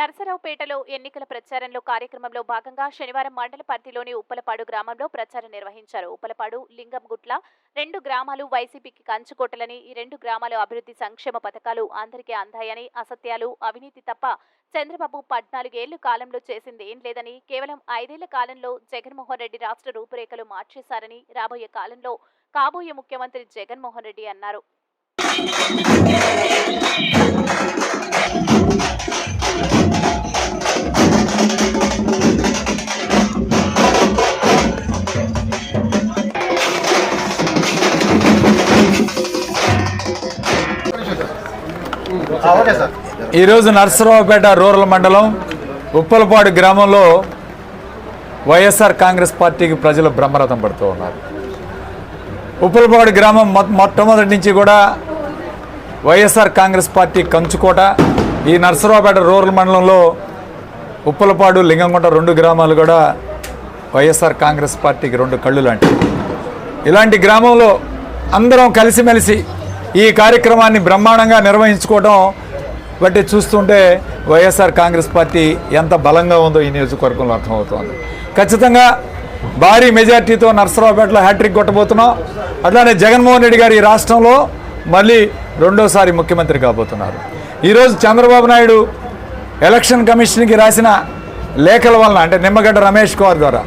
నరసరావుపేటలో ఎన్నికల ప్రచారంలో కార్యక్రమంలో భాగంగా శనివారం మండల పరిధిలోని ఉప్పలపాడు గ్రామంలో ప్రచారం నిర్వహించారు. ఉప్పలపాడు లింగంగుట్ల రెండు గ్రామాలు వైసీపీకి కంచుకోటలని ఈ రెండు గ్రామాల అభివృద్ధి సంక్షేమ పథకాలు అందరికీ అందాయని అసత్యాలు అవినీతి తప్ప చంద్రబాబు పద్నాలుగేళ్ళ కాలంలో చేసింది ఏం లేదని కేవలం ఐదేళ్ళ కాలంలో జగన్మోహన్ రెడ్డి రాష్ట్ర రూపురేఖలు మార్చేశారని రాబోయే కాలంలో కాబోయే ముఖ్యమంత్రి జగన్మోహన్ రెడ్డి అన్నారు. ఈరోజు నర్సరావుపేట రూరల్ మండలం ఉప్పలపాడు గ్రామంలో వైఎస్ఆర్ కాంగ్రెస్ పార్టీకి ప్రజలు బ్రహ్మరథం పడుతూ ఉన్నారు. ఉప్పలపాడు గ్రామం మొ- మొట్టమొదటి నుంచి కూడా వైఎస్ఆర్ కాంగ్రెస్ పార్టీ కంచుకోట ఈ నర్సరావుపేట రూరల్ మండలంలో ఉప్పలపాడు లింగంకొండ రెండు గ్రామాలు కూడా వైఎస్ఆర్ కాంగ్రెస్ పార్టీకి రెండు కళ్ళు లాంటివి. ఇలాంటి గ్రామంలో అందరం కలిసిమెలిసి ఈ కార్యక్రమాన్ని బ్రహ్మాండంగా నిర్వహించుకోవడం బట్టి చూస్తుంటే వైఎస్ఆర్ కాంగ్రెస్ పార్టీ ఎంత బలంగా ఉందో ఈ నియోజకవర్గంలో అర్థమవుతోంది. ఖచ్చితంగా భారీ మెజార్టీతో నర్సరావుపేటలో హ్యాట్రిక్ కొట్టబోతున్నాం. అట్లానే జగన్మోహన్ రెడ్డి గారు ఈ రాష్ట్రంలో మళ్ళీ రెండోసారి ముఖ్యమంత్రి కాబోతున్నారు. ఈరోజు చంద్రబాబు నాయుడు ఎలక్షన్ కమిషన్కి రాసిన లేఖల వలన అంటే నిమ్మగడ్డ రమేష్ కుమార్ ద్వారా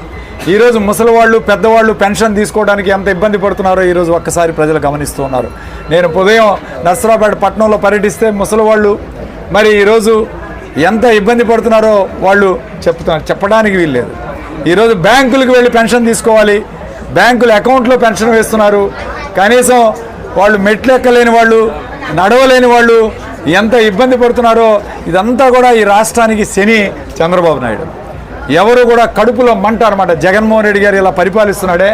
ఈరోజు ముసలివాళ్ళు పెద్దవాళ్ళు పెన్షన్ తీసుకోవడానికి ఎంత ఇబ్బంది పడుతున్నారో ఈరోజు ఒక్కసారి ప్రజలు గమనిస్తూ ఉన్నారు. నేను ఉదయం నర్సరావుపేట పట్టణంలో పర్యటిస్తే ముసలివాళ్ళు మరి ఈరోజు ఎంత ఇబ్బంది పడుతున్నారో వాళ్ళు చెప్తున్నారు చెప్పడానికి వీల్లేదు. ఈరోజు బ్యాంకులకు వెళ్ళి పెన్షన్ తీసుకోవాలి. బ్యాంకుల అకౌంట్లో పెన్షన్ వేస్తున్నారు. కనీసం వాళ్ళు మెట్లు ఎక్కలేని వాళ్ళు నడవలేని వాళ్ళు ఎంత ఇబ్బంది పడుతున్నారో ఇదంతా కూడా ఈ రాష్ట్రానికి శని చంద్రబాబు నాయుడు. ఎవరు కూడా కడుపులో మంట అనమాట జగన్మోహన్ రెడ్డి గారు ఇలా పరిపాలిస్తున్నాడే.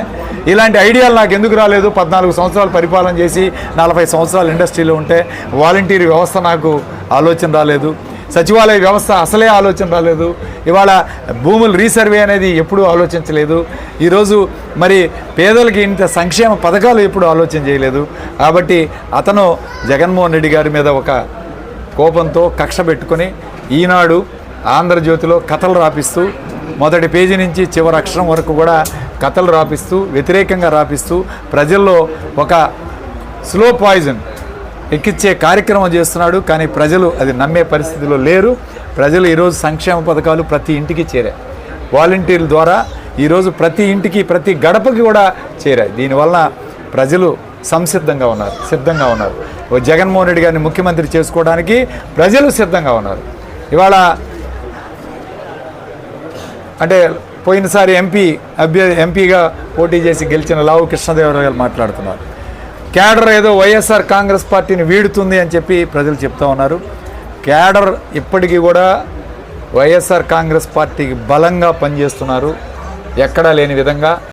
ఇలాంటి ఐడియాలు నాకు ఎందుకు రాలేదు? పద్నాలుగు సంవత్సరాలు పరిపాలన చేసి నలభై సంవత్సరాలు ఇండస్ట్రీలో ఉంటే వాలంటీర్ వ్యవస్థ నాకు ఆలోచన రాలేదు. సచివాలయ వ్యవస్థ అసలే ఆలోచన రాలేదు. ఇవాళ భూములు రీసర్వే అనేది ఎప్పుడూ ఆలోచించలేదు. ఈరోజు మరి పేదలకి ఇంత సంక్షేమ పథకాలు ఎప్పుడు ఆలోచన చేయలేదు. కాబట్టి అతను జగన్మోహన్ రెడ్డి గారి మీద ఒక కోపంతో కక్ష పెట్టుకొని ఈనాడు ఆంధ్రజ్యోతిలో కథలు రాపిస్తూ మొదటి పేజీ నుంచి చివరి అక్షరం వరకు కూడా కథలు రాపిస్తూ వ్యతిరేకంగా రాపిస్తూ ప్రజల్లో ఒక స్లో పాయిజన్ ఎక్కిచ్చే కార్యక్రమం చేస్తున్నాడు. కానీ ప్రజలు అది నమ్మే పరిస్థితిలో లేరు. ప్రజలు ఈరోజు సంక్షేమ పథకాలు ప్రతి ఇంటికి చేరాయి. వాలంటీర్ల ద్వారా ఈరోజు ప్రతి ఇంటికి ప్రతి గడపకి కూడా చేరాయి. దీనివల్ల ప్రజలు సంసిద్ధంగా ఉన్నారు సిద్ధంగా ఉన్నారు. ఓ జగన్మోహన్ రెడ్డి గారిని ముఖ్యమంత్రి చేసుకోవడానికి ప్రజలు సిద్ధంగా ఉన్నారు. ఇవాళ అంటే పోయినసారి ఎంపీ అభ్యర్థి ఎంపీగా పోటీ చేసి గెలిచిన లావు కృష్ణదేవరావు గారు మాట్లాడుతున్నారు. క్యాడర్ ఏదో వైఎస్ఆర్ కాంగ్రెస్ పార్టీని వీడుతుంది అని చెప్పి ప్రజలు చెప్తా ఉన్నారు. క్యాడర్ ఇప్పటికీ కూడా వైఎస్ఆర్ కాంగ్రెస్ పార్టీకి బలంగా పనిచేస్తున్నారు. ఎక్కడా లేని విధంగా